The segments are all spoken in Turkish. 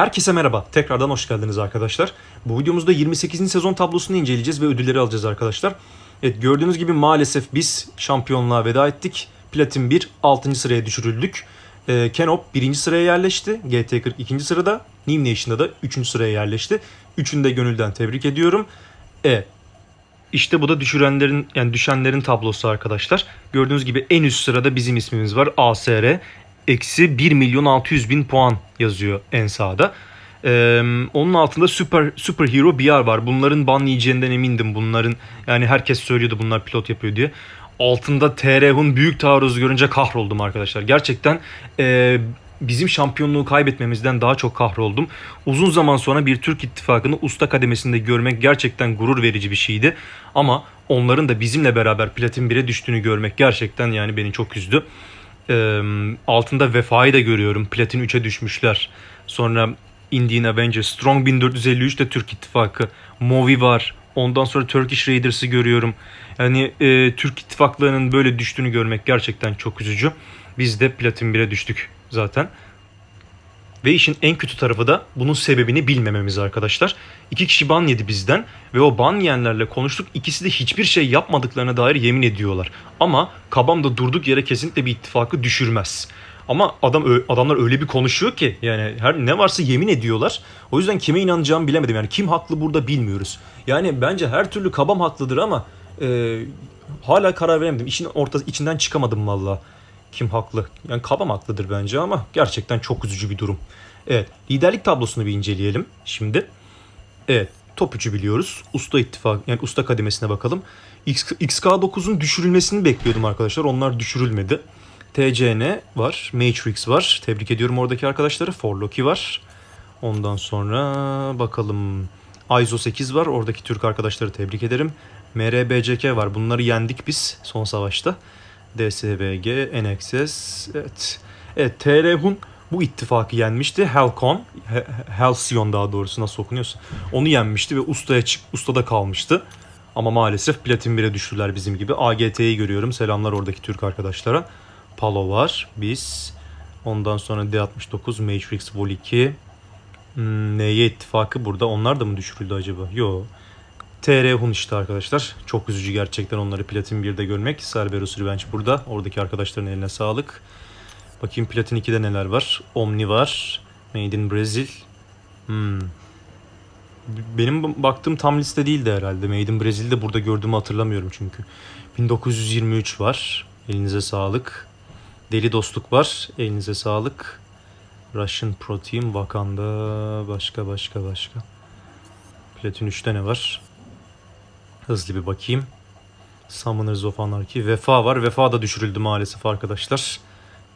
Herkese merhaba. Tekrardan hoş geldiniz arkadaşlar. Bu videomuzda 28. sezon tablosunu inceleyeceğiz ve ödülleri alacağız arkadaşlar. Evet gördüğünüz gibi maalesef biz şampiyonluğa veda ettik. Platin 1 6. sıraya düşürüldük. Ee, Kenop 1. sıraya yerleşti. GT40 2. sırada. New Nation'da da 3. sıraya yerleşti. Üçünü de gönülden tebrik ediyorum. E işte bu da düşürenlerin yani düşenlerin tablosu arkadaşlar. Gördüğünüz gibi en üst sırada bizim ismimiz var. ASR. Eksi 1 milyon 600 bin puan yazıyor en sağda. Ee, onun altında Super Super Hero BR var. Bunların ban yiyeceğinden emindim. Bunların yani herkes söylüyordu bunlar pilot yapıyor diye. Altında TRH'un büyük taarruzu görünce kahroldum arkadaşlar. Gerçekten e, bizim şampiyonluğu kaybetmemizden daha çok kahroldum. Uzun zaman sonra bir Türk ittifakını usta kademesinde görmek gerçekten gurur verici bir şeydi. Ama onların da bizimle beraber Platin 1'e düştüğünü görmek gerçekten yani beni çok üzdü. Ee, altında Vefa'yı da görüyorum. Platin 3'e düşmüşler. Sonra Indian Avengers, Strong 1453 de Türk ittifakı. Movi var. Ondan sonra Turkish Raiders'ı görüyorum. Yani e, Türk ittifaklarının böyle düştüğünü görmek gerçekten çok üzücü. Biz de Platin 1'e düştük zaten. Ve işin en kötü tarafı da bunun sebebini bilmememiz arkadaşlar. İki kişi ban yedi bizden ve o ban yiyenlerle konuştuk. İkisi de hiçbir şey yapmadıklarına dair yemin ediyorlar. Ama Kabam da durduk yere kesinlikle bir ittifakı düşürmez. Ama adam adamlar öyle bir konuşuyor ki yani her ne varsa yemin ediyorlar. O yüzden kime inanacağımı bilemedim. Yani kim haklı burada bilmiyoruz. Yani bence her türlü Kabam haklıdır ama e, hala karar veremedim. İşin ortası içinden çıkamadım valla. Kim haklı? Yani Kabam haklıdır bence ama gerçekten çok üzücü bir durum. Evet, liderlik tablosunu bir inceleyelim şimdi. Evet, top 3'ü biliyoruz. Usta ittifak yani usta kademesine bakalım. X, XK9'un düşürülmesini bekliyordum arkadaşlar. Onlar düşürülmedi. TCN var, Matrix var. Tebrik ediyorum oradaki arkadaşları. Forloki var. Ondan sonra bakalım. ISO 8 var. Oradaki Türk arkadaşları tebrik ederim. MRBCK var. Bunları yendik biz son savaşta. DSVG, NXS, evet. Evet, TR-Hun bu ittifakı yenmişti. Helcon, He- Halcyon daha doğrusu nasıl okunuyorsa. Onu yenmişti ve ustaya çık, ustada kalmıştı. Ama maalesef Platin 1'e düştüler bizim gibi. AGT'yi görüyorum. Selamlar oradaki Türk arkadaşlara. Palo var. Biz. Ondan sonra D69, Matrix Vol 2. Hmm, NY ittifakı burada. Onlar da mı düşürüldü acaba? Yo. TR Hun işte arkadaşlar. Çok üzücü gerçekten onları Platin 1'de görmek. Cerberus Revenge burada. Oradaki arkadaşların eline sağlık. Bakayım Platin 2'de neler var. Omni var. Made in Brazil. Hmm. Benim baktığım tam liste değildi herhalde. Made in Brazil'de burada gördüğümü hatırlamıyorum çünkü. 1923 var. Elinize sağlık. Deli Dostluk var. Elinize sağlık. Russian Pro Team, Wakanda, başka başka başka. Platin 3'te ne var? Hızlı bir bakayım. Summoners of Anarchy. Vefa var. Vefa da düşürüldü maalesef arkadaşlar.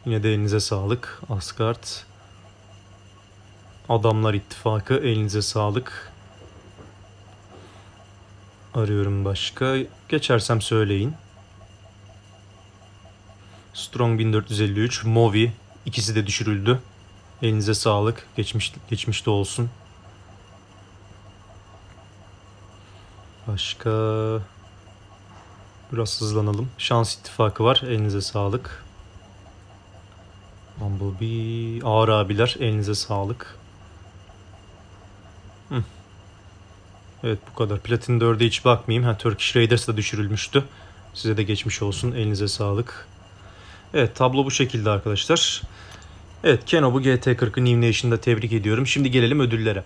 Yine de elinize sağlık. Asgard. Adamlar İttifakı. Elinize sağlık. Arıyorum başka. Geçersem söyleyin. Strong 1453. Movi. İkisi de düşürüldü. Elinize sağlık. Geçmiş, geçmişte olsun. Başka... Biraz hızlanalım. Şans ittifakı var. Elinize sağlık. Bumblebee. Ağır abiler. Elinize sağlık. Evet bu kadar. Platin 4'e hiç bakmayayım. Ha, Turkish Raiders da düşürülmüştü. Size de geçmiş olsun. Elinize sağlık. Evet tablo bu şekilde arkadaşlar. Evet Kenob'u GT40'ı New Nation'da tebrik ediyorum. Şimdi gelelim ödüllere.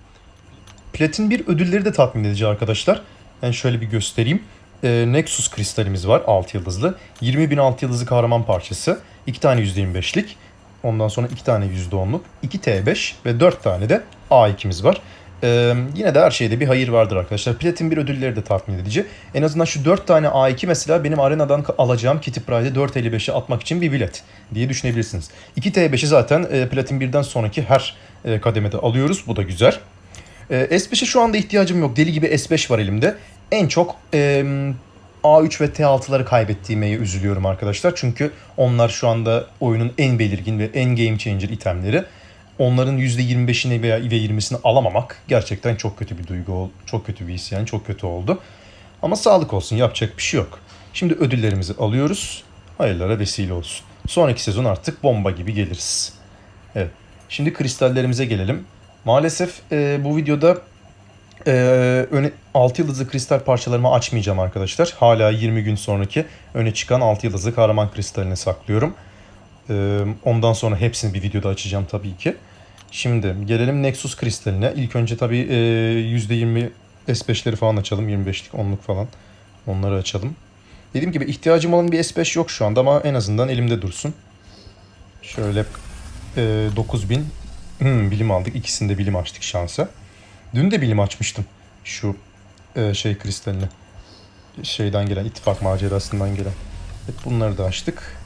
Platin 1 ödülleri de tatmin edici arkadaşlar. Ben şöyle bir göstereyim. Ee, Nexus kristalimiz var 6 yıldızlı. 20.000 6 yıldızlı kahraman parçası. 2 tane %25'lik. Ondan sonra 2 tane %10'luk. 2 T5 ve 4 tane de A2'miz var. Ee, yine de her şeyde bir hayır vardır arkadaşlar. Platin 1 ödülleri de tatmin edici. En azından şu 4 tane A2 mesela benim arenadan alacağım Kitty Pride'e 4.55'e atmak için bir bilet diye düşünebilirsiniz. 2 T5'i zaten e, Platin 1'den sonraki her e, kademede alıyoruz. Bu da güzel. E, S5'e şu anda ihtiyacım yok. Deli gibi S5 var elimde. En çok e, A3 ve T6'ları kaybettiğime üzülüyorum arkadaşlar. Çünkü onlar şu anda oyunun en belirgin ve en game changer itemleri. Onların %25'ini veya ve 20'sini alamamak gerçekten çok kötü bir duygu, ol- çok kötü bir his yani çok kötü oldu. Ama sağlık olsun yapacak bir şey yok. Şimdi ödüllerimizi alıyoruz. Hayırlara vesile olsun. Sonraki sezon artık bomba gibi geliriz. Evet. Şimdi kristallerimize gelelim. Maalesef e, bu videoda e, öne, 6 yıldızlı kristal parçalarımı açmayacağım arkadaşlar. Hala 20 gün sonraki öne çıkan 6 yıldızlı kahraman kristalini saklıyorum. E, ondan sonra hepsini bir videoda açacağım tabii ki. Şimdi gelelim Nexus kristaline. İlk önce tabii e, %20 S5'leri falan açalım. 25'lik 10'luk falan. Onları açalım. Dediğim gibi ihtiyacım olan bir S5 yok şu anda ama en azından elimde dursun. Şöyle e, 9000 hmm, bilim aldık. İkisinde bilim açtık şansa. Dün de bilim açmıştım. Şu e, şey kristalini. Şeyden gelen, ittifak macerasından gelen. Evet, bunları da açtık.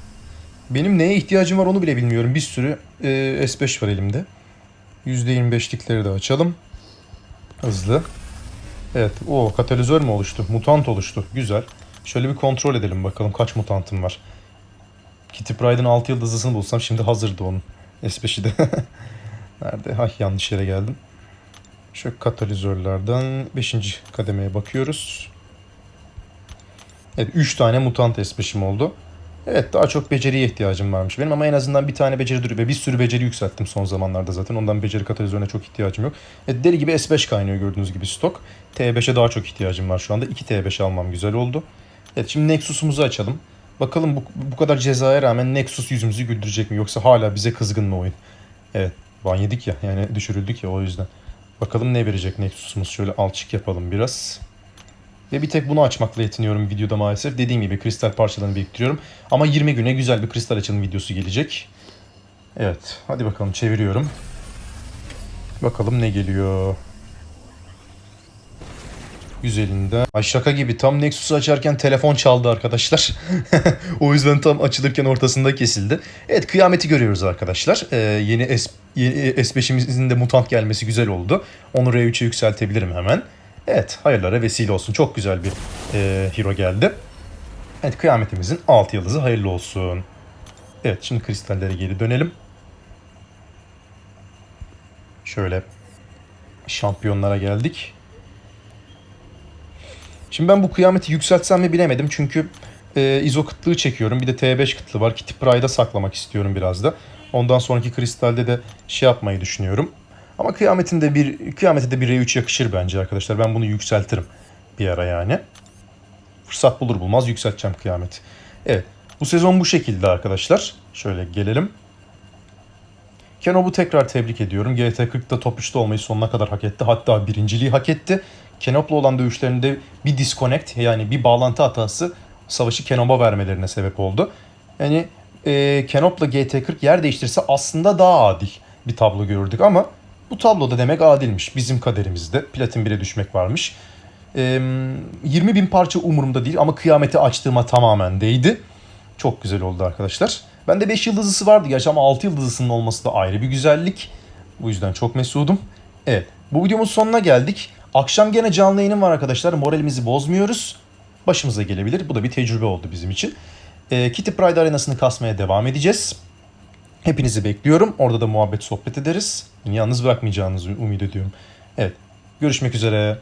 Benim neye ihtiyacım var onu bile bilmiyorum. Bir sürü e, S5 var elimde. %25'likleri de açalım. Hızlı. Evet. O katalizör mü oluştu? Mutant oluştu. Güzel. Şöyle bir kontrol edelim bakalım kaç mutantım var. Kitty Pryde'ın 6 yıldızlısını bulsam şimdi hazırdı onun. S5'i de. Nerede? Ay yanlış yere geldim. Şu katalizörlerden 5. kademeye bakıyoruz. Evet 3 tane mutant S5'im oldu. Evet daha çok beceriye ihtiyacım varmış benim ama en azından bir tane beceri duruyor. Bir sürü beceri yükselttim son zamanlarda zaten. Ondan beceri katalizörüne çok ihtiyacım yok. Evet, deli gibi S5 kaynıyor gördüğünüz gibi stok. T5'e daha çok ihtiyacım var şu anda. 2 T5 almam güzel oldu. Evet şimdi Nexus'umuzu açalım. Bakalım bu, bu kadar cezaya rağmen Nexus yüzümüzü güldürecek mi yoksa hala bize kızgın mı oyun? Evet ban yedik ya yani düşürüldük ya o yüzden. Bakalım ne verecek Nexus'umuz şöyle alçık yapalım biraz. Ve bir tek bunu açmakla yetiniyorum videoda maalesef. Dediğim gibi kristal parçalarını biriktiriyorum. Ama 20 güne güzel bir kristal açılım videosu gelecek. Evet hadi bakalım çeviriyorum. Bakalım ne geliyor. Güzelinden. Ay şaka gibi tam Nexus'u açarken telefon çaldı arkadaşlar. o yüzden tam açılırken ortasında kesildi. Evet kıyameti görüyoruz arkadaşlar. Ee, yeni, S, yeni S5'imizin de mutant gelmesi güzel oldu. Onu R3'e yükseltebilirim hemen. Evet hayırlara vesile olsun. Çok güzel bir e, hero geldi. Evet kıyametimizin 6 yıldızı hayırlı olsun. Evet şimdi kristallere geri dönelim. Şöyle şampiyonlara geldik. Şimdi ben bu kıyameti yükseltsem mi bilemedim. Çünkü e, izo kıtlığı çekiyorum. Bir de T5 kıtlığı var. Kitty Pryde'a saklamak istiyorum biraz da. Ondan sonraki kristalde de şey yapmayı düşünüyorum. Ama kıyametinde bir kıyamete de bir R3 yakışır bence arkadaşlar. Ben bunu yükseltirim bir ara yani. Fırsat bulur bulmaz yükselteceğim kıyameti. Evet. Bu sezon bu şekilde arkadaşlar. Şöyle gelelim. Kenob'u tekrar tebrik ediyorum. GT40'da top 3'te olmayı sonuna kadar hak etti. Hatta birinciliği hak etti. Kenob'la olan dövüşlerinde bir disconnect yani bir bağlantı hatası savaşı Kenob'a vermelerine sebep oldu. Yani e, Kenob'la GT40 yer değiştirse aslında daha adil bir tablo gördük ama bu tabloda demek adilmiş. Bizim kaderimizde platin 1'e düşmek varmış. E, 20 bin parça umurumda değil ama kıyameti açtığıma tamamen değdi. Çok güzel oldu arkadaşlar. Bende 5 yıldızlısı vardı gerçi ama 6 yıldızlısının olması da ayrı bir güzellik. Bu yüzden çok mesudum. Evet bu videomuz sonuna geldik. Akşam gene canlı yayınım var arkadaşlar. Moralimizi bozmuyoruz. Başımıza gelebilir. Bu da bir tecrübe oldu bizim için. E, Kitty Pride arenasını kasmaya devam edeceğiz. Hepinizi bekliyorum. Orada da muhabbet sohbet ederiz. Yalnız bırakmayacağınızı umut ediyorum. Evet. Görüşmek üzere.